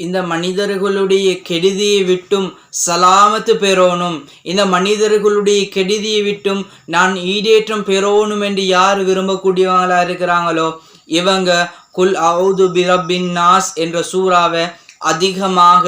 இந்த மனிதர்களுடைய கெடுதியை விட்டும் சலாமத்து பெறணும் இந்த மனிதர்களுடைய கெடுதியை விட்டும் நான் ஈடேற்றம் பெறணும் என்று யார் விரும்பக்கூடியவங்களா இருக்கிறாங்களோ இவங்க குல் அவுது பிரபின் நாஸ் என்ற சூறாவை அதிகமாக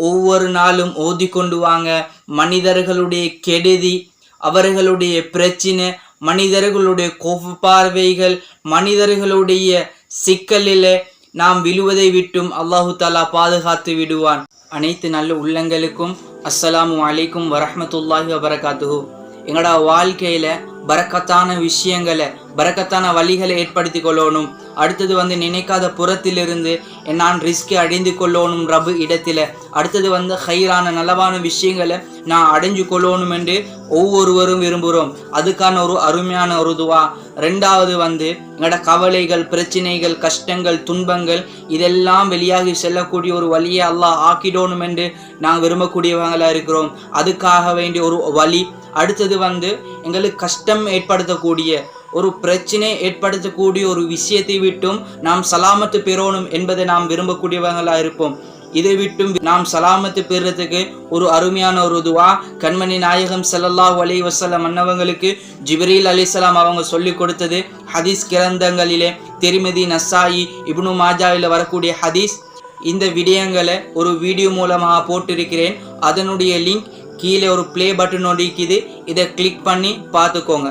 ஒவ்வொரு நாளும் ஓதி கொண்டு வாங்க. மனிதர்களுடைய கெடுதி அவர்களுடைய பிரச்சினை மனிதர்களுடைய கோப பார்வைகள் மனிதர்களுடைய சிக்கலில் நாம் விழுவதை விட்டும் அல்லாஹு தாலா பாதுகாத்து விடுவான். அனைத்து நல்ல உள்ளங்களுக்கும் அஸ்ஸலாமு அலைக்கும் வரஹ்மத்துல்லாஹி வபரகாத்துஹூ. எங்களோட வாழ்க்கையில பறக்கத்தான விஷயங்களை பறக்கத்தான வழிகளை ஏற்படுத்தி கொள்ளணும். அடுத்தது வந்து நினைக்காத புறத்திலிருந்து நான் ரிஸ்கை அடைந்து கொள்ளணும் ரபு இடத்துல. அடுத்தது வந்து ஹைரான நலவான விஷயங்களை நான் அடைஞ்சு கொள்ளணும் என்று ஒவ்வொருவரும் விரும்புகிறோம். அதுக்கான ஒரு அருமையான ஒரு துவா. ரெண்டாவது வந்து எங்களோட கவலைகள் பிரச்சனைகள் கஷ்டங்கள் துன்பங்கள் இதெல்லாம் வெளியாகி செல்லக்கூடிய ஒரு வழியை அல்லாஹ் ஆக்கிடணும் என்று நாங்கள் விரும்பக்கூடியவங்களாக இருக்கிறோம். அதுக்காக வேண்டிய ஒரு வழி. அடுத்தது வந்து எங்களுக்கு கஷ்டம் ஏற்படுத்தக்கூடிய ஒரு பிரச்சனை ஏற்படுத்தக்கூடிய ஒரு விஷயத்தை விட்டும் நாம் சலாமத்து பெறணும் என்பதை நாம் விரும்பக்கூடியவங்களா இருப்போம். இதை விட்டும் நாம் சலாமத்து பெறுறதுக்கு ஒரு அருமையான ஒரு துவா. கண்மணி நாயகம் செல்லல்லா அலைஹி வசலம் அன்னவங்களுக்கு ஜிப்ரீல் அலிசலாம் அவங்க சொல்லி கொடுத்தது. ஹதீஸ் கிரந்தங்களிலே திருமதி நசாயி இப்னு மாஜாவில் வரக்கூடிய ஹதீஸ். இந்த விடயங்களை ஒரு வீடியோ மூலமாக போட்டிருக்கிறேன். அதனுடைய லிங்க் கீழே ஒரு ப்ளே பட்டன் ஒடிக்குது இதை கிளிக் பண்ணி பார்த்துக்கோங்க.